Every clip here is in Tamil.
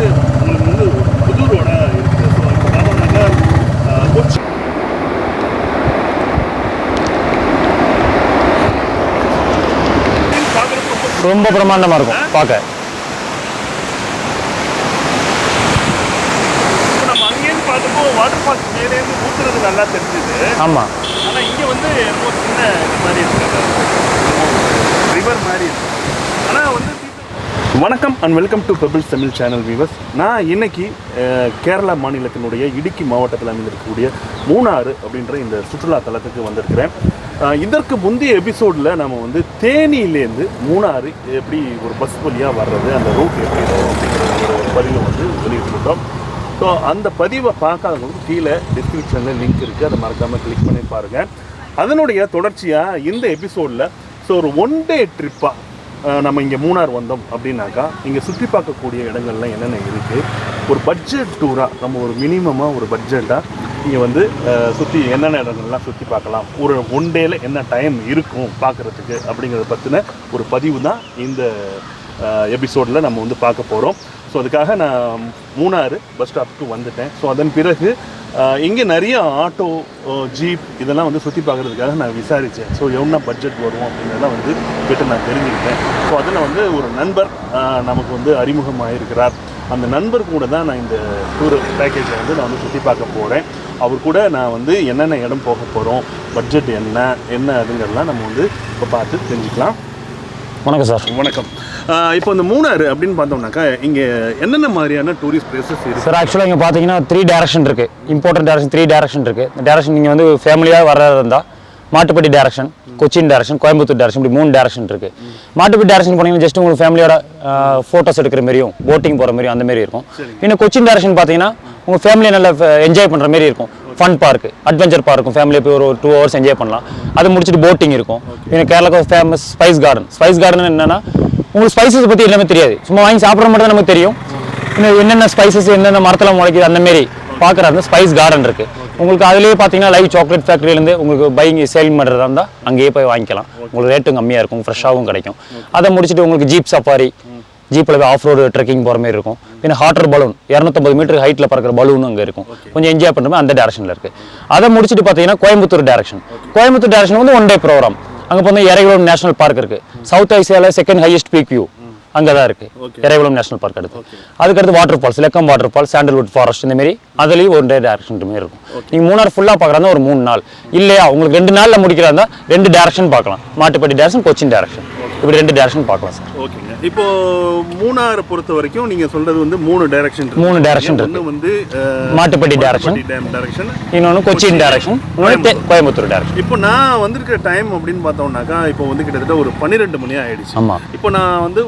உங்களுக்கு வந்து புது ரோடாக இருக்குது ஸோ இப்போ பார்த்தோம்னாக்கா கொச்சி ரொம்ப பிரமாண்டமாக இருக்கும் பார்க்க வாட்டர் ஃபால்ஸ் மேலேருந்து ஊற்றுறது நல்லா தெரிஞ்சுது. ஆமாம் ஆனால் இங்கே வந்து என்னமோ சின்ன மாதிரி இருக்கு. ரிவர் மாதிரி இருக்கு. வணக்கம் and welcome to Pebbles Tamil channel viewers நான் இன்னைக்கு கேரளா மாநிலத்தினுடைய இடுக்கி மாவட்டத்தில் அமைந்திருக்கக்கூடிய மூணாறு அப்படின்ற இந்த சுற்றுலா தலத்துக்கு வந்திருக்கிறேன். இதற்கு முந்தைய எபிசோடில் நம்ம வந்து தேனியிலேருந்து மூணாறு எப்படி ஒரு பஸ் வழியாக வர்றது அந்த ரூட் எப்படி அப்படிங்கிற ஒரு பதிவை வந்து வெளியிட்டிருந்தோம். ஸோ அந்த பதிவை பார்க்காதவங்களுக்கு கீழே டிஸ்கிரிப்ஷனில் லிங்க் இருக்குது அதை மறக்காமல் கிளிக் பண்ணி பாருங்கள் அதனுடைய தொடர்ச்சியாக இந்த எபிசோடில் ஸோ ஒரு ஒன் டே ட்ரிப்பாக நம்ம இங்கே மூணார் வந்தோம் அப்படின்னாக்கா இங்கே சுற்றி பார்க்கக்கூடிய இடங்கள்லாம் என்னென்ன இருக்குது ஒரு பட்ஜெட் டூராக நம்ம ஒரு மினிமமாக ஒரு பட்ஜெட்டாக இங்கே வந்து சுற்றி என்னென்ன இடங்கள்லாம் சுற்றி பார்க்கலாம்? ஒரு ஒன் டேயில் என்ன டைம் இருக்கும் பார்க்குறதுக்கு அப்படிங்கிறத பற்றின ஒரு பதிவு தான் இந்த எபிசோடில் நம்ம வந்து பார்க்க போகிறோம் ஸோ அதுக்காக நான் மூணாறு பஸ் ஸ்டாப்புக்கு வந்துட்டேன். ஸோ அதன் பிறகு இங்கே நிறைய ஆட்டோ ஜீப் இதெல்லாம் வந்து சுற்றி பார்க்குறதுக்காக நான் விசாரித்தேன் ஸோ எவ்வளோ பட்ஜெட் வரும் அப்படிங்கிறதெல்லாம் வந்து கிட்ட நான் தெரிஞ்சுக்கிட்டேன். ஸோ அதில் வந்து ஒரு நண்பர் நமக்கு வந்து அறிமுகமாயிருக்கிறார். அந்த நண்பர் கூட தான் நான் இந்த டூர் பேக்கேஜை வந்து நான் வந்து சுற்றி பார்க்க போகிறேன் அவர் கூட நான் வந்து என்னென்ன இடம் போக போகிறோம் பட்ஜெட் என்ன என்ன அதுங்கிறதெல்லாம் நம்ம வந்து இப்போ பார்த்து தெரிஞ்சுக்கலாம். வணக்கம் சார். வணக்கம். இப்போ இந்த மூணாறு அப்படின்னு பார்த்தோம்னாக்கா இங்கே என்னென்ன மாதிரியான டூரிஸ்ட் பிளேசஸ் இருக்கு? சார் ஆக்சுவலாக இங்கே பார்த்தீங்கன்னா த்ரீ டேரக்ஷன் இருக்குது இம்பார்ட்டன்ட் டேரக்ஷன் த்ரீ டேரக்ஷன் இருக்குது இந்த டேரக்ஷன் நீங்கள் வந்து ஃபேமிலியாக வர்றதா இருந்தால் Mattupetty direction Cochin direction Coimbatore direction இப்படி மூணு டேரக்ஷன் இருக்குது மாட்டுப்பட்டி டேரக்ஷன் போனீங்கன்னா ஜஸ்ட் உங்களுக்கு ஃபேமிலியோட ஃபோட்டோஸ் எடுக்கிற மாதிரியும் போட்டிங் போகிற மாதிரியும் அந்த மாதிரி இருக்கும். இன்னும் கொச்சின் டேரக்ஷன் பார்த்தீங்கன்னா உங்கள் ஃபேமிலியை நல்லா என்ஜாய் பண்ணுற மாதிரி இருக்கும். ஃபன் பார்க் அட்வென்ச்சர் பார்க் இருக்கும். ஃபேமிலியை போய் ஒரு டூ ஹவர்ஸ் என்ஜாய் பண்ணலாம். அது முடிச்சுட்டு போட்டிங் இருக்கும். இன்னும் கேரளாக்கு famous spice garden spice garden என்னன்னா உங்களுக்கு ஸ்பைசஸ் பற்றி எல்லாமே தெரியாது. சும்மா வாங்கி சாப்பிட்ற மட்டும் தான் நமக்கு தெரியும். இன்னும் என்னென்ன ஸ்பைசஸ் என்னென்ன மரத்தில் முளைக்குது அந்த மாரி பார்க்குற அந்த ஸ்பைஸ் கார்டன் இருக்கு. உங்களுக்கு அதுலேயே பார்த்தீங்கன்னா லைவ் சாக்லேட் ஃபேக்ட்ரியிலேருந்து உங்களுக்கு பையிங் சேலிங் பண்ணுறதா இருந்தால் அங்கேயே போய் வாங்கிக்கலாம். உங்களுக்கு ரேட்டும் கம்மியாக இருக்கும் ஃப்ரெஷ்ஷாகவும் கிடைக்கும். அதை முடிச்சுட்டு உங்களுக்கு ஜீப் சஃபாரி ஜீப்பில் போய் ஆஃப் ரோடு ட்ரெக்கிங் போகிற மாதிரி இருக்கும். பின்ன ஹாட்டர் பலூன் இரநூத்தம்பது மீட்டர் ஹைட்டில் பறக்கிற பலூன் அங்கே இருக்கும். கொஞ்சம் என்ஜாய் பண்ணுற அந்த டேரக்ஷனில் இருக்குது அதை முடிச்சுட்டு பார்த்தீங்கன்னா கோயம்புத்தூர் டேரக்ஷன் கோயம்புத்தூர் டேரக்ஷன் வந்து ஒன் டே ப்ரோக்ராம் அங்கே போனால் இறைகுளம் நேஷனல் பார்க் இருக்குது சவுத் ஏசியாவில் செகண்ட் ஹையஸ்ட் பீக் வியூ அங்கே தான் இருக்குது இறைகுளம் நேஷனல் பார்க் அடுத்து. அதுக்கடுத்து water falls Lakkam water falls sandalwood forest இந்த மாதிரி அதுலேயும் ஒரு டே டேரக்ஷன் மாதிரி இருக்கும். நீங்கள் மூணார் ஃபுல்லாக பார்க்குறதா ஒரு மூணு நாள். இல்லையா உங்களுக்கு ரெண்டு நாளில் முடிக்கிறதா ரெண்டு டேரக்ஷன் பார்க்கலாம். மாட்டுப்பட்டி டேரக்ஷன் கொச்சின் டேரக்ஷன் இப்படி ரெண்டு டேரக்ஷன் பார்க்கலாம் சார் ஓகேங்க இப்போ மூணாரை பொறுத்த வரைக்கும் நீங்க சொல்றது வந்து மூணு டைரக்ஷன் மூணு direction இருக்கு. வந்து மாட்டுப்பட்டி. டேம் டைரக்ஷன் இன்னொன்று கொச்சின் டேரக்ஷன் இன்னொன்று கோயம்புத்தூர். டேரக்ஷன் இப்போ நான் வந்திருக்கிற டைம் அப்படின்னு பார்த்தோம்னாக்கா இப்போ வந்து கிட்டத்தட்ட ஒரு பன்னிரெண்டு மணி ஆயிடுச்சு. ஆமாம் இப்போ நான் வந்து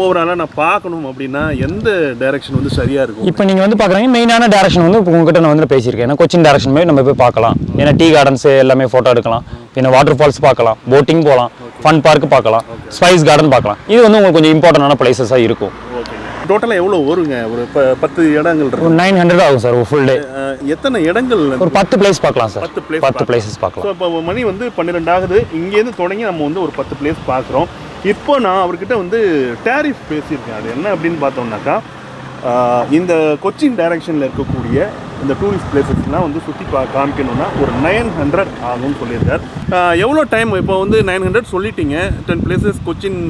ஓவராலாக நான் பார்க்கணும் அப்படின்னா எந்த டைரக்ஷன் வந்து சரியா இருக்கும்? இப்போ நீங்கள் வந்து பார்க்குறீங்க மெயினான டேரக்ஷன் வந்து இப்போ உங்ககிட்ட நான் வந்து பேசியிருக்கேன். ஏன்னா கொச்சின் டேரக்ஷன் போய் நம்ம போய் பார்க்கலாம். ஏன்னா டீ கார்டன்ஸ் எல்லாமே ஃபோட்டோ எடுக்கலாம். பின்ன வாட்டர் ஃபால்ஸ் பார்க்கலாம். போட்டிங் போகலாம். ஃபன் பார்க் பார்க்கலாம். ஸ்பைஸ் கார்டன் பார்க்கலாம். இது வந்து உங்களுக்கு கொஞ்சம் இம்பார்ட்டண்டான பிளேசஸாக இருக்கும். டோட்டலாக எவ்வளோ வருங்க? ஒரு பத்து இடங்கள் ஒரு நைன் ஹண்ட்ரட் ஆகும் சார் ஒரு ஃபுல் டே எத்தனை இடங்கள் ஒரு பத்து பிளேஸ் பார்க்கலாம் சார் பத்து place பத்து பிளேசஸ் பார்க்கலாம். இப்போ மணி வந்து பன்னிரெண்டு ஆகுது இங்கேருந்து தொடங்கி நம்ம வந்து ஒரு பத்து பிளேஸ் பார்க்குறோம். இப்போ நான் அவர்கிட்ட வந்து டேரிஃப் பேசியிருக்கேன். அது என்ன அப்படின்னு பார்த்தோம்னாக்கா இந்த கொச்சின் டைரக்ஷனில் இருக்கக்கூடிய இந்த டூரிஸ்ட் பிளேசஸ்லாம் வந்து சுற்றி பா காமிக்கணும்னா ஒரு நைன் ஹண்ட்ரட் ஆகும்னு சொல்லியிருக்கார். எவ்வளோ டைம் இப்போ வந்து நைன் ஹண்ட்ரட் சொல்லிட்டீங்க? டென் பிளேசஸ் கொச்சின்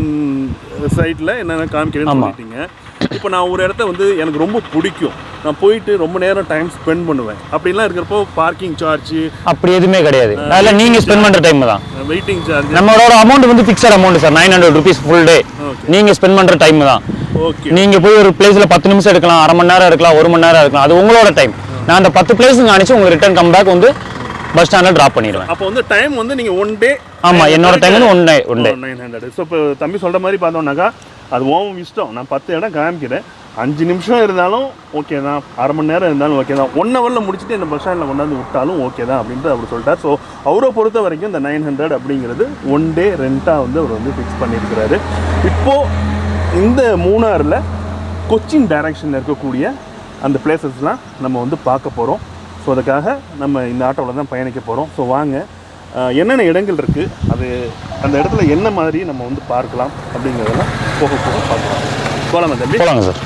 சைட்டில் என்னென்ன காமிக்கிறேன்னு. சொல்லிட்டீங்க. இப்போ நான் ஒரு இடத்த வந்து எனக்கு ரொம்ப பிடிக்கும். நான் போயிட்டு ரொம்ப நேரம் டைம் ஸ்பெண்ட் பண்ணுவேன். அப்படிலாம் இருக்கிறப்போ பார்க்கிங் சார்ஜ் அப்படி எதுவுமே கிடையாது. அதில் நீங்கள் ஸ்பெண்ட் பண்ணுற டைம் தான். வெயிட்டிங் சார்ஜ் நம்மளோட அமௌண்ட் வந்து fixed amount sir. Nine hundred rupees full day. நீங்கள் ஸ்பெண்ட் பண்ணுற டைம் தான். ஓகே நீங்க போய் ஒரு பிளேஸ்ல பத்து நிமிஷம் எடுக்கலாம் அரை மணி நேரம் எடுக்கலாம் ஒரு மணி நேரம் எடுக்கலாம். அது உங்களோட டைம் நான் அந்த பத்து பிளேஸுங்க அனுப்பிச்சு உங்களுக்கு ரிட்டர்ன் கம் பேக் வந்து பஸ் ஸ்டாண்டில் ட்ராப் பண்ணிடுவேன். அப்போ வந்து டைம் வந்து நீங்கள் ஒன் டே ஆமா என்னோட டைம் வந்து one day one day nine hundred so இப்போ தம்பி சொல்கிற மாதிரி பார்த்தோம்னாக்கா அது ஓவும் இஷ்டம். நான் பத்து இடம் காமிக்கிறேன். அஞ்சு நிமிஷம் இருந்தாலும் ஓகே தான். அரை மணி நேரம் இருந்தாலும் ஓகே தான். ஒன் ஹவரில் முடிச்சுட்டு இந்த பஸ் ஸ்டாண்டில் கொண்டாந்து விட்டாலும் ஓகே தான் அப்படின்ட்டு அவர் சொல்லிட்டார். ஸோ அவரை பொறுத்த வரைக்கும் இந்த நைன் ஹண்ட்ரட் அப்படிங்கிறது ஒன் டே ரெண்ட்டாக வந்து அவர் வந்து ஃபிக்ஸ் பண்ணியிருக்கிறாரு. இப்போது இந்த மூணாறில் கொச்சின் டைரக்ஷனில் இருக்கக்கூடிய அந்த பிளேசஸ்லாம் நம்ம வந்து பார்க்க போகிறோம் ஸோ அதுக்காக நம்ம இந்த ஆட்டோவில் தான் பயணிக்க போகிறோம் ஸோ வாங்க என்னென்ன இடங்கள் இருக்குது அது அந்த இடத்துல என்ன மாதிரி நம்ம வந்து பார்க்கலாம் அப்படிங்கிறதெல்லாம் போக போக பார்க்கலாம். போகலாமா தம்பி? போகலாங்க சார்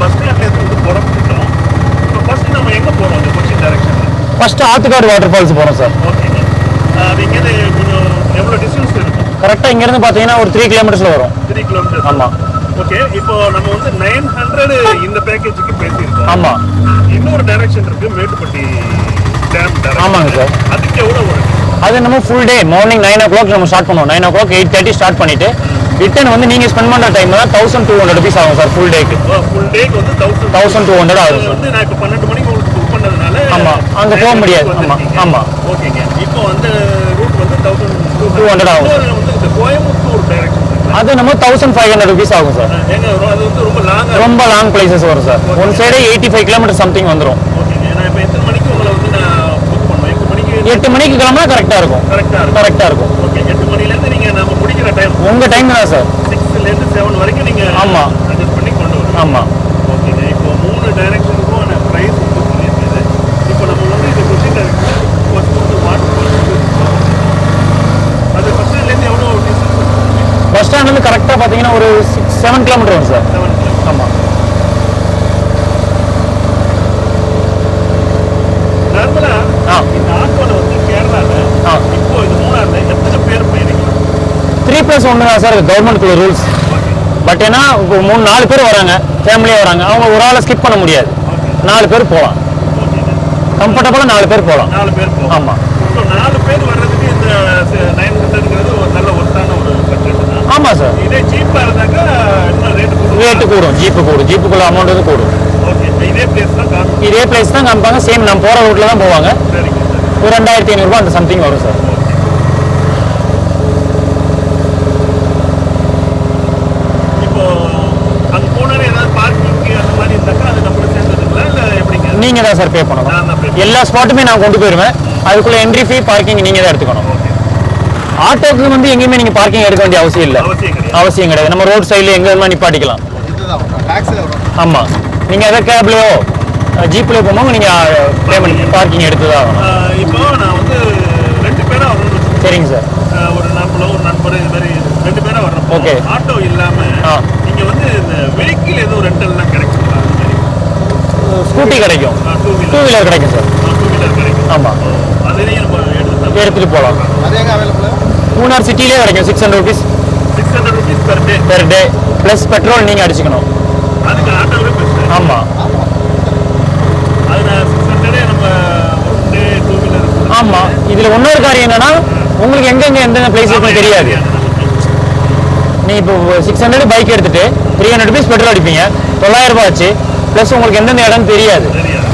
பஸ் ஸ்டாண்ட்லேருந்து வந்து புறப்பட்டுட்டோம் இப்போ ஃபர்ஸ்ட் நம்ம எங்கே போகிறோம் அந்த கொச்சின் டைரக்ஷனில் ஃபர்ஸ்ட் ஆத்துக்காடு வாட்டர் ஃபால்ஸ் போகிறோம் சார். கரெக்டாக இங்கேருந்து பார்த்தீங்கன்னா ஒரு த்ரீ கிலோமீட்டர்ஸில் வரும். த்ரீ கிலோமீட்டர் ஆமாம் ஓகே இப்போ நம்ம வந்து நைன் ஹண்ட்ரட் இந்த பேக்கேஜுக்கு பேசியிருக்கோம். ஆமாம் இன்னொரு டைரக்ஷன் இருக்கு மேட்டுப்பட்டி டேம் ஆமாங்க சார். அதுக்கு எவ்வளோ வரும்? அது நம்ம full day morning nine o'clock நம்ம ஸ்டார்ட் பண்ணுவோம். Nine o'clock eight thirty start பண்ணிட்டு ரிட்டர்ன் வந்து நீங்கள் ஸ்பெண்ட் பண்ணுற டைம் தான் தௌசண்ட் டூ ஹண்ட்ரட் ருபீஸ் ஆகும் சார் ஃபுல் டேக்கு ஃபுல் டேக்கு வந்து தௌசண்ட் டூ ஹண்ட்ரட் ஆகும் சார் நான் இப்போ பன்னெண்டு மணிக்கு உங்களுக்கு புக் பண்ணதுனால ஆமா, அங்க போக முடியாது. ஆமா, வந்திருக்கீங்க. ஆமா. ஓகேங்க. இப்போ அந்த ரூட் வந்து தௌசண்ட் 200 ஆகும். வந்து இந்த கோயம்புத்தூர் டைரக்ஷன் அது நம்ம தௌசண்ட் ஃபைவ் ஹண்ட்ரட் ருபீஸ் ஆகும் சார் வந்து ரொம்ப லாங் பிளேசஸ் வரும் sir one side eighty five kilometre something வந்துடும் வந்து எட்டு மணிக்கு கிளம்புனா கரெக்டாக இருக்கும். கரெக்டாக இருக்கும். முடிக்கிற டைம் தான் சார் சிக்ஸ்லேருந்து செவன் வரைக்கும் நீங்கள் ஆமா. அட்ஜஸ்ட் பண்ணி கொண்டு வரணும். ஆமாம் ஓகேங்க. இப்போ மூணு டைரக்ஷனுக்கும் நான் ப்ரைஸ் வந்து சொல்லியிருக்கேன் இப்போ நம்ம வந்து இந்த கொச்சின் டைரக்ஷன் ஃபர்ஸ்ட் வந்து வாட்டர் அது ஃபர்ஸ்ட் ஸ்டாண்ட்லேருந்து எவ்வளோ டிஸ்டன்ஸ் பஸ் ஸ்டாண்ட்லேருந்து கரெக்டாக பார்த்தீங்கன்னா ஒரு சிக்ஸ் செவன் கிலோமீட்டர் வரும் சார். ஆமாம் த்ரீ ப்ளஸ் ஒன்று தான் சார் கவர்மெண்ட்டுக்குள்ள ரூல்ஸ் பட் ஏன்னா இப்போ மூணு நாலு பேர் வராங்க ஃபேமிலியாக வராங்க. அவங்க ஒரு ஆளை ஸ்கிப் பண்ண முடியாது. நாலு பேர் போகலாம். கம்ஃபர்டபுளாக நாலு பேர் போகலாம். நாலு பேர் போகும் ஆமா. ஸோ நாலு பேர் வர்றதுக்கு இந்த நைன் ஹண்ட்ரட்ங்கிறது ஒரு நல்ல ஒர்த்தான ஒரு பட்ஜெட் தான் ஆமாம் சார். இதே சீப்பாக இருந்தாக்கா ரேட்டு கூடும். ஜீப்பு கூடும். ஜீப்புக்குள்ள அமௌண்ட் வந்து கூடும். இதே பிளேஸ் தான் காணும். இதே பிளேஸ் தான் காமிப்பாங்க. சேம் நம்ம போகிற ரூட்டில் தான் போவாங்க. ஒரு ரெண்டாயிரத்தி ஐநூறுரூவா அந்த சம்திங் வரும் சார். நீங்கள் தான் சார் பே பண்ணணும். எல்லா ஸ்பாட்டுமே நான் கொண்டு போயிடுவேன் அதுக்குள்ள என்ட்ரி ஃபீ பார்க்கிங் நீங்கள் தான் எடுத்துக்கணும் ஆட்டோக்கு வந்து எங்கேயுமே நீங்கள் பார்க்கிங் எடுக்க வேண்டிய அவசியம் இல்லை. அவசியம் கிடையாது. அவசியம் கிடையாது. நம்ம ரோட் சைடில் எங்கே வேணுமா நிப்பாட்டிக்கலாம் ஆமாம் நீங்கள் எதாவது கேப்லையோ ஜீப்லையோ போகும்போது நீங்கள் பேமெண்ட் பார்க்கிங் எடுத்து தான் இப்போ நான் வந்து ரெண்டு பேரா வரணும்னு வச்சுக்கோங்க. சரிங்க சார். ஒரு நம்மளோ ஒரு நண்பர் இது மாதிரி ரெண்டு பேரா வர்றோம் Okay. ஆட்டோ இல்லாம ஆ. நீங்க வந்து இந்த வெஹிக்கிள் எதுவும் ரெண்டல்லாம் கிடைக்குங்களா மாதிரி. ஸ்கூட்டி கிடைக்கும். டூ டூ வீலர் கிடைக்கும் சார் டூ வீலர் கிடைக்கும். ஆமாம் அதையும் நம்ம எடுத்து எடுத்துகிட்டு போகலாம் அது எங்கே அவைலபிள் மூணார் சிட்டிலே கிடைக்கும் six hundred rupees six hundred rupees per day per day plus petrol நீங்கள் அடிச்சுக்கணும். அதுக்கு ஆட்டோவே பெஸ்ட் ஆமாம் ஆமாம் இதில் இன்னொரு காரியம் என்னன்னா உங்களுக்கு எங்கெங்கே எந்தெந்த பிளேஸ் இருக்குன்னு தெரியாது. நீ இப்போ சிக்ஸ் ஹண்ட்ரட் பைக் எடுத்துட்டு த்ரீ ஹண்ட்ரட் ருபீஸ் பெட்ரோல் அடிப்பீங்க. தொள்ளாயிரம் ரூபாய் ஆச்சு. ப்ளஸ் உங்களுக்கு எந்தெந்த இடம் தெரியாது. தெரியாது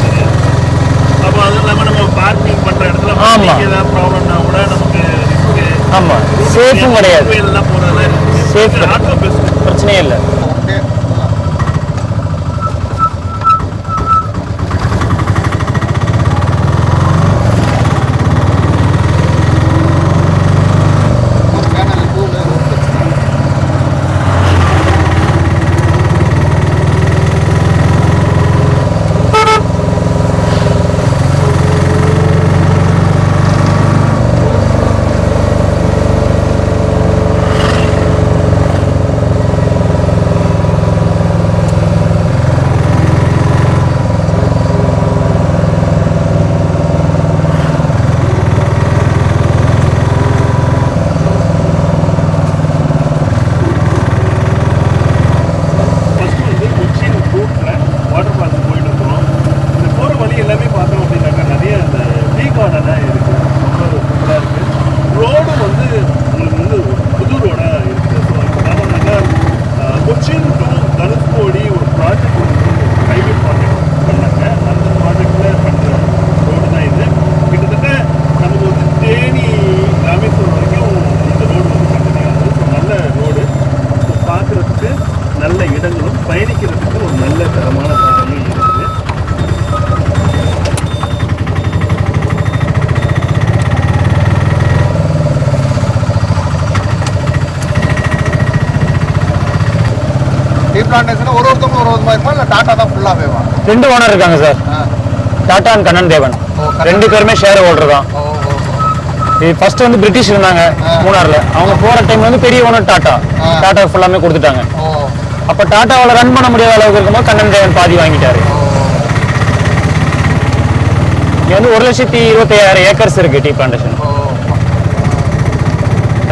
ஆமாம் சேஃபும் கிடையாது. பெஸ்ட் பிரச்சனையே இல்லை ஒன் டே ஒரு பேனல் டூவில் ஃபர்ஸ்ட் வந்து கொச்சின் ரூட்ல வாட்டர் ஃபால்ஸ் போயிட்டு இருக்கோம் இந்த போற வழி எல்லாமே பார்த்தோம் அப்படின்னாக்கா நிறைய அந்த டீ கார்டனாக இருக்கு ரொம்ப சூப்பராக இருக்கு ரோடும் வந்து உங்களுக்கு வந்து புது ரோடா இருக்கு ஸோ இப்போ பார்த்தோம்னாக்கா அஹ், கொச்சின் டு தனுஷ்கோடி ஒரு ப்ராஜெக்ட் வந்து பிரைவேட் ப்ராஜெக்ட் பண்ணாங்க அந்த ப்ராஜெக்ட்ல பண்ற ரோடு தான் இது கிட்டத்தட்ட நமக்கு வந்து தேனி ராமேஸ்வரம் வரைக்கும் இந்த ரோடு வந்து கண்டினியூ ஸோ நல்ல ரோடு ஸோ பார்க்குறதுக்கு நல்ல இடங்களும் பயணிக்கிறதுக்கு ஒரு நல்ல தரமான பாதையும் இருக்குது டீ பிளான்டேஷன் ஒரு ஒருத்தவங்க ஒரு மாதிரி இருக்குமா இல்லை டாட்டா தான் ஃபுல்லாகவே வா ரெண்டு ஓனர் இருக்காங்க சார் ஆ. டாடா அண்ட் கண்ணன் தேவன். ரெண்டு பேருமே ஷேர் ஹோல்டர் தான். ஃபர்ஸ்ட் வந்து பிரிட்டிஷ் இருந்தாங்க. மூணார்ல. அவங்க போற டைம் வந்து பெரிய ஓனர் டாடா. டாடா ஃபுல்லாமே கொடுத்துட்டாங்க. அப்போ டாட்டாவால் ரன் பண்ண முடியாத அளவுக்கு இருக்கும்போது கண்ணன் தேவன் பாதி வாங்கிட்டாரு. இங்க வந்து ஒரு லட்சத்தி இருபத்தையாயிரம் ஏக்கர்ஸ் இருக்கு டீ பிளான்டேஷன்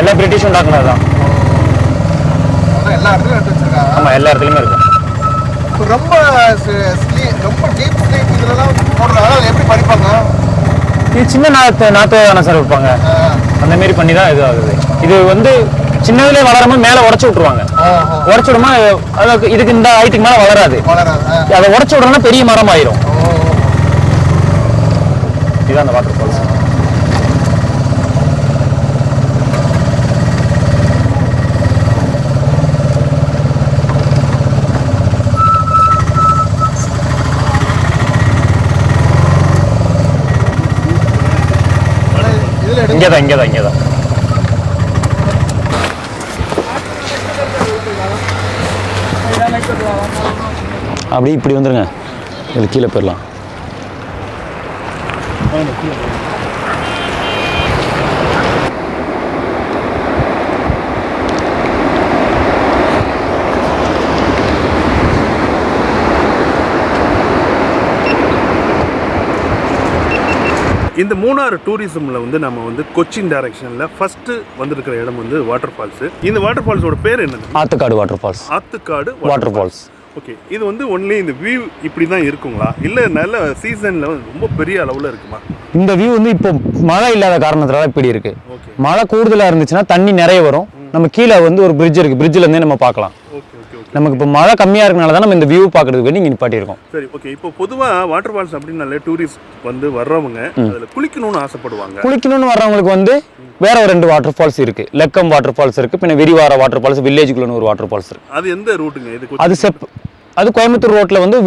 எல்லாம் பிரிட்டிஷ் உண்டாக்குனது தான் எல்லா இடத்துலயும் நட்டு வச்சிருக்காங்க. ஆமா எல்லா இடத்துலையுமே இருக்கும் இப்போ ரொம்ப ஸ்லீப் ரொம்ப டீப் ஸ்லீப் இதுலலாம் போடுறாங்க அதை எப்படி படிப்பாங்க? இது சின்ன நாத்து நாத்து தானே சார் வைப்பாங்க. அந்த மாரி பண்ணி தான் இது ஆகுது இது வந்து சின்னதுலேயே வளரும்போது மேலே உடச்சி விட்ருவாங்க உடச்சி விடுமா அதுக்கு இதுக்கு இந்த ஹைட்டுக்கு மேலே வளராது. அதை உடச்சி விடணும்னா பெரிய மரம் ஆயிரும் இதுதான் அந்த வாட்டர் ஃபால்ஸ் இங்கே தான் இங்கே தான் இங்கே தான் அப்படியே இப்படி வந்துருங்க இது கீழே போயிடலாம் இந்த மூணாறு டூரிசமில் வந்து நம்ம வந்து கொச்சின் டைரக்ஷனில் ஃபஸ்ட்டு வந்திருக்கிற இடம் வந்து வாட்டர் ஃபால்ஸு இந்த வாட்டர் ஃபால்ஸோட பேர் என்னது? Attukad water falls Attukad water falls okay இது வந்து ஒன்லி இந்த வியூ இப்படி தான் இருக்குங்களா? இல்லை நல்ல சீசனில் ரொம்ப பெரிய அளவில் இருக்குமா? இந்த வியூ வந்து இப்போ மழை இல்லாத காரணத்தினால இப்படி இருக்கு. ஓகே மழை கூடுதலாக இருந்துச்சுன்னா தண்ணி நிறைய வரும். நம்ம கீழே வந்து ஒரு பிரிட்ஜ் இருக்கு. பிரிட்ஜில் இருந்தே நம்ம பார்க்கலாம். நமக்கு இப்போ மழை கம்மியாக இருக்கனால தான் நம்ம இந்த வியூ பார்க்கறதுக்கு வேண்டி நிப்பாட்டியிருக்கோம். சரி ஓகே இப்போ பொதுவாக வாட்டர் ஃபால்ஸ் அப்படின்னாலே டூரிஸ்ட் வந்து வர்றவங்க அதில் குளிக்கணும்னு ஆசைப்படுவாங்க. குளிக்கணும்னு வர்றவங்களுக்கு வந்து வேற ஒரு ரெண்டு வாட்டர் ஃபால்ஸ் இருக்கு. லெக்கம் வாட்டர் ஃபால்ஸ் இருக்கு பின்ன விரிவார வாட்டர் ஃபால்ஸ் வில்லேஜுக்குள்ளன்னு ஒரு வாட்டர் ஃபால்ஸ் இருக்கு. அது எந்த ரூட்டுங்க இது அது செப் அது கோயம்புத்தூர் ரோட்ல வந்து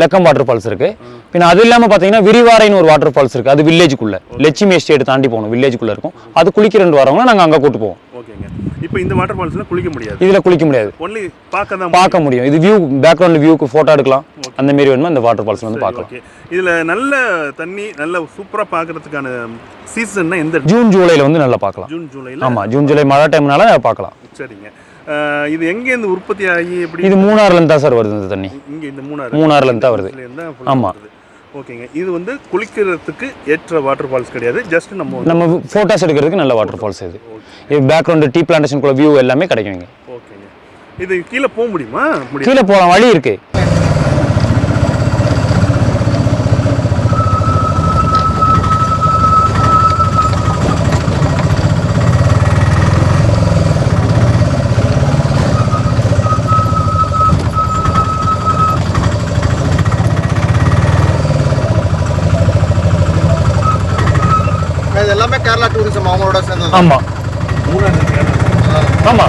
லெக்கம் வாட்டர் ஃபால்ஸ் இருக்கு. பின்ன அது இல்லாம பாத்தீங்கன்னா விரிவாரைன்னு ஒரு வாட்டர் ஃபால்ஸ் இருக்கு. அது வில்லேஜுக்குள்ள லட்சுமி எஸ்டேட் தாண்டி போகணும். வில்லேஜுக்குள்ள இருக்கும். அது குளிக்க ரெண்டு வரவங்க நாங்க அங்க கூட்டு போவோம். ஓகேங்க. இப்போ இந்த வாட்டர் ஃபால்ஸில் குளிக்க முடியாது. இதுல குளிக்க முடியாது. ஒன்லி பார்க்க தான் பார்க்க முடியும். இது வியூ பேக்ரவுண்ட் வியூக்கு போட்டோ எடுக்கலாம். அந்த மாதிரி வேணுமா? இந்த வாட்டர் ஃபால்ஸ் வந்து பார்க்கலாம். இதில் நல்ல தண்ணி நல்ல சூப்பராக பார்க்கறதுக்கான சீசன்னா எந்த ஜூன் ஜூலைல வந்து நல்லா பார்க்கலாம். ஜூன் ஜூலையில் ஆமா ஜூன் ஜூலை மழை டைம்னால பார்க்கலாம். சரிங்க. இது எங்கேருந்து உற்பத்தி ஆகி எப்படி இது மூணாறுல இருந்து தான் சார் வருது இந்த தண்ணி. இங்கே இந்த மூணாறு. மூணாறுல இருந்து தான் வருது. இதுலேருந்து ஓகேங்க. இது வந்து குளிக்கிறதுக்கு ஏற்ற வாட்டர் ஃபால்ஸ் கிடையாது. ஜஸ்ட் நம்ம நம்ம ஃபோட்டோஸ் எடுக்கிறதுக்கு நல்ல வாட்டர் ஃபால்ஸ் இது. இது பேக்ரவுண்டு டீ பிளான்டேஷனுக்குள்ள வியூ எல்லாமே கிடைக்கும் இங்க ஓகேங்க. இது கீழே போக முடியுமா? கீழே போகலாம். வழி இருக்கு இது எல்லாமே கேரளா டூரிசம் அவங்களோட சேர்ந்தது ஆமா. மூணாறு கேரளா. ஆமா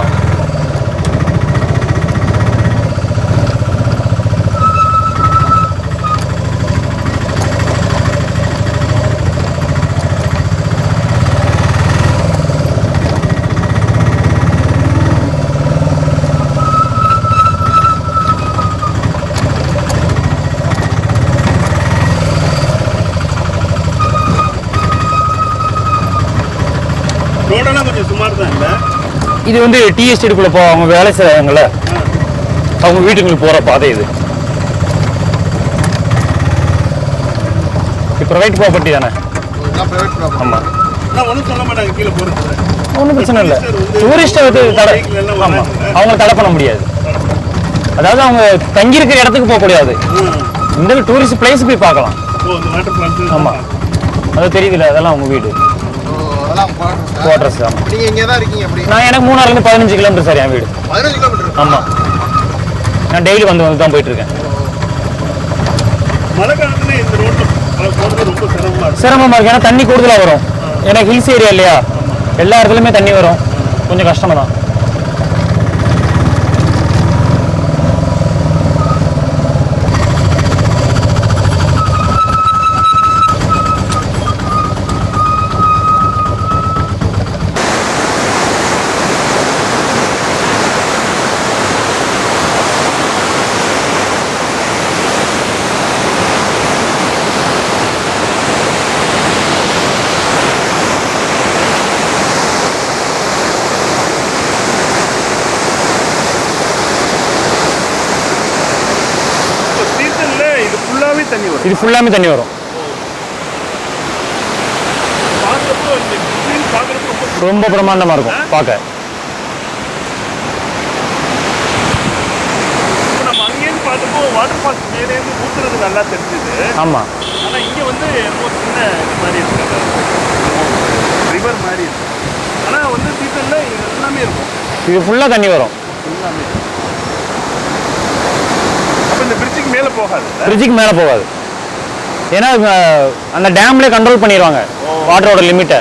ரோடெல்லாம் கொஞ்சம் சுமார் தான் இல்லை இது வந்து டீ எஸ்டேட்டுக்குள்ள போ அவங்க வேலை செய்றாங்கல்ல. அவங்க வீட்டுக்குள்ள போற பாதை இது. இது ப்ரைவேட் ப்ராப்பர்ட்டி தானே? இதெல்லாம் ப்ரைவேட் ப்ராப்பர்ட்டி ஆமா. நான் ஒன்றும் பிரச்சனை இல்லை. டூரிஸ்ட்டை வந்து தடை. bike ல எல்லாம் ஆமா. வராங்க. அவங்க தடை பண்ண முடியாது. அதாவது அவங்க தங்கி இருக்கிற இடத்துக்கு போக கூடாது இந்த டூரிஸ்ட் பிளேஸ் போய் பார்க்கலாம். ஓ இந்த வாட்டர் ஃபால்ஸ் ஆமா. அது தெரியுதுல்ல அதெல்லாம் அவங்க வீடு. குவார்டர்ஸ் தான். நீங்க இங்கே தான் இருக்கீங்க அப்படி. நான் எனக்கு மூணாறுல இருந்து பதினஞ்சு கிலோமீட்டர் சார் என் வீடு. பதினஞ்சு கிலோமீட்டர் ஆமா. நான் டெய்லி வந்து வந்து தான் போயிட்டு இருக்கேன் மழை காலத்துல இந்த போகிறது ரொம்ப சிரமமாக இருக்கும் சிரமமா இருக்கு. ஏன்னா தண்ணி கூடுதலா வரும். ஏன்னா ஹில்ஸ் ஏரியா இல்லையா? எல்லா இடத்துலயுமே தண்ணி வரும். கொஞ்சம் கஷ்டமா தான். இது ஃபுல்லாமே தண்ணி வரும். ரொம்ப பிரம்மாண்டமாக இருக்கும். பார்க்க. ஆமாம் ஆனால் இங்கே வந்து சின்ன மாதிரி இருக்கு. ரிவர் மாதிரி இருக்கு. ஆனால் வந்து சீசனில் இது எல்லாமே இருக்கும். இது ஃபுல்லாக தண்ணி வரும். எல்லாமே. அப்போ இந்த பிரிட்ஜுக்கு மேலே போகாது. ஃப்ரிட்ஜுக்கு மேலே போகாது. ஏன்னா அந்த டேம்லேயே கண்ட்ரோல் பண்ணிடுவாங்க வாட்டரோட லிமிட்டை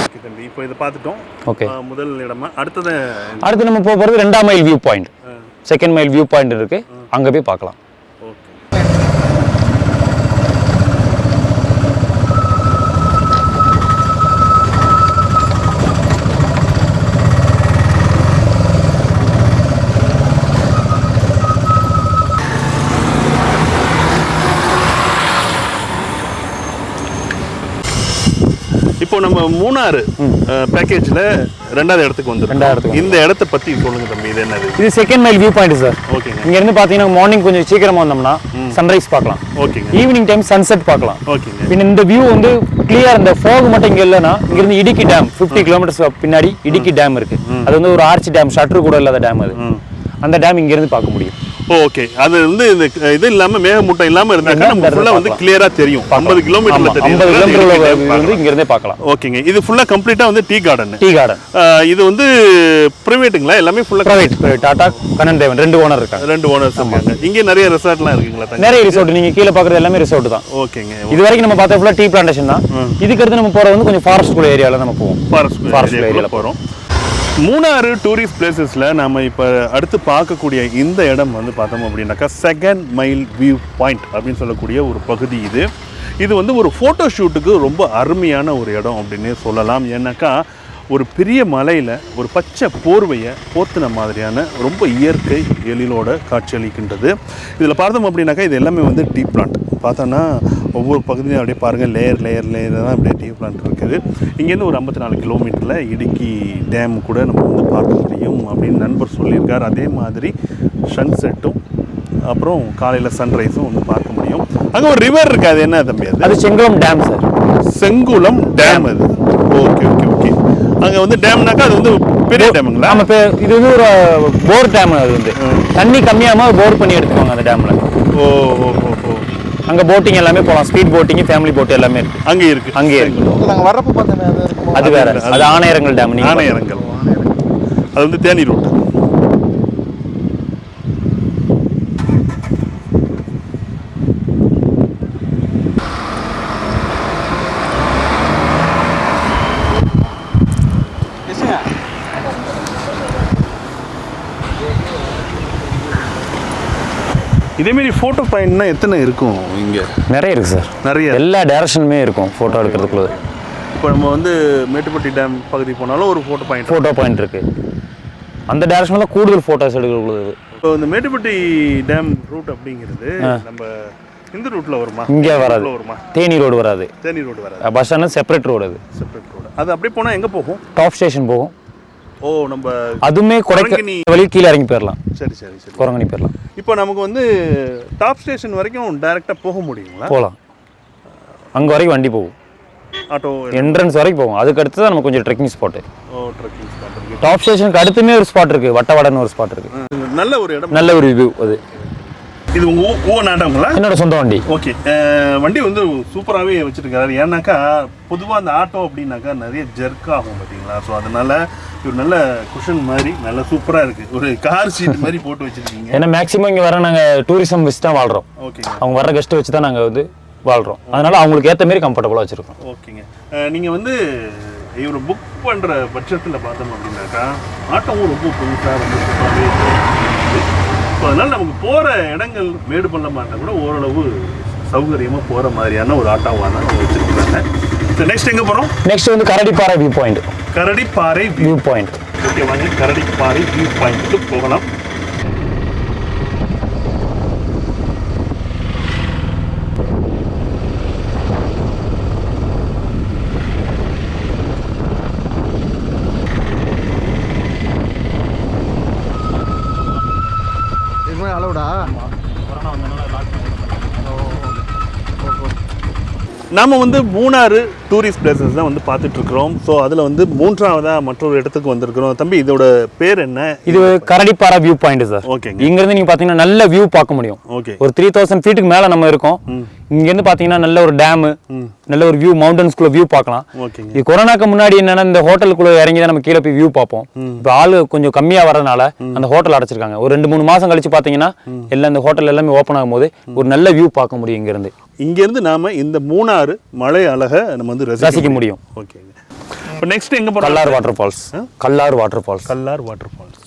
ஓகே தம்பி இப்போ இதை பார்த்துட்டோம். ஓகே முதல் இடமா. அடுத்தது அடுத்து நம்ம போக போகிறது ரெண்டாம் mile view point second mile view point இருக்குது அங்கே போய் பார்க்கலாம் ஓகே இப்போ நம்ம மூணாறு பேக்கேஜில் ரெண்டாவது இடத்துக்கு வந்துருக்கோம். ரெண்டாவது இடத்துக்கு இந்த இடத்த பற்றி சொல்லுங்க தம்பி இது என்னது? இது second mile view point sir ஓகேங்க இங்கேருந்து பார்த்தீங்கன்னா மார்னிங் கொஞ்சம் சீக்கிரமாக வந்தோம்னா சன்ரைஸ் பார்க்கலாம். ஓகேங்க ஈவினிங் டைம் சன்செட் பார்க்கலாம். ஓகேங்க பின் இந்த வியூ வந்து கிளியர் இந்த ஃபோக் மட்டும் இங்கே இல்லைன்னா இங்கிருந்து இடுக்கி டேம் ஃபிஃப்டி கிலோமீட்டர்ஸ் பின்னாடி இடுக்கி டேம் இருக்கு. அது வந்து ஒரு ஆர்ச்சி டேம் ஷட்டர் கூட இல்லாத டேம் அது. அந்த டேம் இங்கேருந்து பார்க்க முடியும். ஓகே அது வந்து இந்த இது இல்லாம மேகமூட்டம் இல்லாம இருந்தாக்க நம்ம ஃபுல்லா வந்து. கிளியரா தெரியும். 50 கிலோமீட்டர்ல தெரியும். 50 கிலோமீட்டர் வந்து இங்கிருந்தே பார்க்கலாம். ஓகேங்க இது ஃபுல்லா கம்ப்ளீட்டா வந்து டீ கார்டன் டீ கார்டன் இது வந்து பிரைவேட்டுங்களா எல்லாமே ஃபுல்லா பிரைவேட் டாடா கண்ணன் தேவன் ரெண்டு ஓனர் இருக்காங்க. ரெண்டு ஓனர்ஸ் இருக்காங்க. இங்க நிறைய ரெசார்ட்லாம் இருக்குங்களா நிறைய ரிசோர்ட் நீங்க கீழே பார்க்குறது எல்லாமே ரிசோர்ட் தான். ஓகேங்க இது வரைக்கும் நம்ம பார்த்த ஃபுல்லாக டீ பிளான்டேஷன் தான். இதுக்கு அடுத்து நம்ம போகிறது வந்து கொஞ்சம் ஃபாரஸ்ட் குள்ள ஏரியாவில் நம்ம போவோம். ஃபாரஸ்ட் ஏரியாக்குள்ள area போறோம். மூணாறு டூரிஸ்ட் பிளேசஸில் நம்ம இப்போ அடுத்து பார்க்கக்கூடிய இந்த இடம் வந்து பார்த்தோம் அப்படின்னாக்கா செகண்ட் மைல் வியூ பாயிண்ட் அப்படின்னு சொல்லக்கூடிய ஒரு பகுதி இது. இது வந்து ஒரு ஃபோட்டோ ஷூட்டுக்கு ரொம்ப அருமையான ஒரு இடம் அப்படின்னு சொல்லலாம். ஏன்னாக்கா ஒரு பெரிய மலையில் ஒரு பச்சை போர்வையை போர்த்தின மாதிரியான ரொம்ப இயற்கை எழிலோட காட்சியளிக்கின்றது. இதில் பார்த்தோம் அப்படின்னாக்கா இது எல்லாமே வந்து டீ பிளான்ட் பார்த்தோன்னா ஒவ்வொரு பகுதியும் அப்படியே பாருங்கள் லேயர் லேயர் லேயர் தான் அப்படியே டீ பிளான்ட் இருக்குது. இங்கேருந்து ஒரு ஐம்பத்தி நாலு கிலோமீட்டரில் இடுக்கி டேம் கூட நம்ம வந்து பார்க்க முடியும் அப்படின்னு நண்பர் சொல்லியிருக்கார். அதே மாதிரி சன்செட்டும் அப்புறம் காலையில் சன்ரைஸும் வந்து பார்க்க முடியும். அங்கே ஒரு ரிவர் இருக்குது அது என்ன தம்பி அது? அது Chengulam dam sir Chengulam dam அது. ஓகே ஓகே ஓகே அங்கே வந்து டேம்னாக்கா அது வந்து பெரிய டேமுங்களா நம்ம இப்போ இது வந்து ஒரு போர் டேம் அது வந்து. தண்ணி கம்மியாமல் போர் பண்ணி எடுத்துக்குவாங்க அந்த டேமில் ஓ ஓ ஓ. அங்கே போட்டிங் எல்லாமே போகலாம் ஸ்பீட் போட்டிங் ஃபேமிலி போட் எல்லாமே இருக்கு. அங்கே இருக்கு. அங்கேயே இருக்கு. நாங்கள் வர்றப்ப பார்த்தோமே அது வேற. அது- ஆணையரங்கல் டேம் நீங்க ஆணையரங்கல் அது வந்து தேனி ரோட் இதேமாரி ஃபோட்டோ பாயிண்ட்னா எத்தனை இருக்கும் இங்கே? நிறைய இருக்கு சார். நிறைய. எல்லா டைரக்ஷனுமே இருக்கும் ஃபோட்டோ எடுக்கிறதுக்குள்ள. இப்போ நம்ம வந்து மேட்டுப்பட்டி டேம் பகுதி போனாலும் ஒரு ஃபோட்டோ பாயிண்ட் ஃபோட்டோ பாயிண்ட் இருக்கு. அந்த டைரக்ஷனில் தான் கூடுதல் ஃபோட்டோஸ் எடுக்கிறது இப்போ இந்த மேட்டுப்பட்டி டேம் ரூட் அப்படிங்கிறது நம்ம இந்த ரூட்ல வருமா? இங்கே வராது. வருமா? தேனி ரோடு வராது. தேனி ரோடு வராது. பஸ் ஸ்டாண்ட் செப்பரேட் ரோடு அது. செப்பரேட் ரோடு அது அப்படியே போனால் எங்கே போகும்? டாப் ஸ்டேஷன் போகும். ஓ நம்ம அதுவுமே குரங்கணி. கொடைக்க வழி கீழே இறங்கி போயிடலாம். சரி சரி சரி. குரங்கணி போயிடலாம். இப்போ நமக்கு வந்து டாப் ஸ்டேஷன் வரைக்கும் டைரெக்டாக போக முடியுங்களா? போகலாம். அங்கே வரைக்கும் வண்டி போகும். ஆட்டோ என்ட்ரன்ஸ் வரைக்கும் போகும். அதுக்கு அடுத்து தான் நம்ம கொஞ்சம் ட்ரெக்கிங் ஸ்பாட்டு ஓ ட்ரெக்கிங் ஸ்பாட் டாப் ஸ்டேஷனுக்கு அடுத்துமே ஒரு ஸ்பாட் இருக்குது வட்டவடன்னு ஒரு ஸ்பாட் இருக்குது நல்ல ஒரு இடம். நல்ல ஒரு வியூ அது. இது உங்க ஊ- நாட்டங்களா என்னோட சொந்த வண்டி. ஓகே. வண்டி வந்து சூப்பராகவே வச்சிருக்காரு. ஏன்னாக்கா பொதுவாக அந்த ஆட்டோ அப்படின்னாக்கா நிறைய ஜெர்க் ஆகும் பார்த்தீங்களா? ஸோ அதனால ஒரு நல்ல குஷன் மாதிரி நல்ல சூப்பராக இருக்கு. ஒரு கார் சீட் மாதிரி போட்டு வச்சிருக்கீங்க. ஏன்னா மேக்ஸிமம் இங்கே வர நாங்கள் டூரிசம் வச்சு தான் வாழ்கிறோம் ஓகேங்க. அவங்க வர கெஸ்ட்டை வச்சு தான் நாங்கள் வந்து வாழ்கிறோம் அதனால அவங்களுக்கு ஏற்ற மாரி கம்ஃபர்டபுளாக வச்சுருக்கோம். ஓகேங்க. அஹ், நீங்க வந்து இவர் புக் பண்ற பட்சத்தில் பார்த்தோம் அப்படின்னாக்கா ஆட்டோவும் ரொம்ப புதுசாக ரொம்ப சூப்பராகவே ஸோ அதனால நமக்கு போகிற இடங்கள் மேடு பள்ளமாக இருந்தால் கூட ஓரளவு சௌகரியமாக போகிற மாதிரியான ஒரு ஆட்டோவாக தான் அவங்க வச்சிருக்காங்க ஸோ நெக்ஸ்ட் எங்கே போகிறோம் நெக்ஸ்ட் வந்து Karadipara view point Karadipara view point okay வாங்க. கரடிப்பாறை வியூ பாயிண்ட்டுக்கு போகலாம் இதுக்கு மேலே அளவுடா நாம வந்து மூணாறு டூரிஸ்ட் பிளேசஸ் தான் வந்து பார்த்துட்டு இருக்கிறோம் ஸோ அதில் வந்து மூன்றாவதாக மற்றொரு இடத்துக்கு வந்திருக்கிறோம். தம்பி இதோட பேர் என்ன? இது கரடிப்பாறை வியூ பாயிண்ட் சார் ஓகேங்க. இங்கேருந்து நீங்கள் பார்த்தீங்கன்னா நல்ல வியூ பார்க்க முடியும். ஓகே. ஒரு த்ரீ தௌசண்ட் ஃபீட்டுக்கு மேலே நம்ம இருக்கோம். இங்கேருந்து பார்த்தீங்கன்னா நல்ல ஒரு டேமு நல்ல ஒரு வியூ மவுண்டன்ஸ்குள்ள வியூ பார்க்கலாம். ஓகேங்க. இது கொரோனாக்கு முன்னாடி என்னன்னா இந்த ஹோட்டலுக்குள்ள இறங்கி தான் நம்ம கீழே போய் வியூ பார்ப்போம். இப்போ ஆளு கொஞ்சம் கம்மியா வரதுனால அந்த ஹோட்டல் அடைச்சிருக்காங்க. ஒரு ரெண்டு மூணு மாசம் கழிச்சு பாத்தீங்கன்னா எல்லாம் இந்த ஹோட்டல் எல்லாமே ஓப்பன் ஆகும்போது ஒரு நல்ல வியூ பார்க்க முடியும் இங்க இருந்து இங்கேருந்து நாம இந்த மூணாறு மலை அழகை நம்ம வந்து ரசிக்க முடியும். ஓகேங்க இப்போ நெக்ஸ்ட் எங்கே போகிறோம் Kallar water falls Kallar water falls Kallar water falls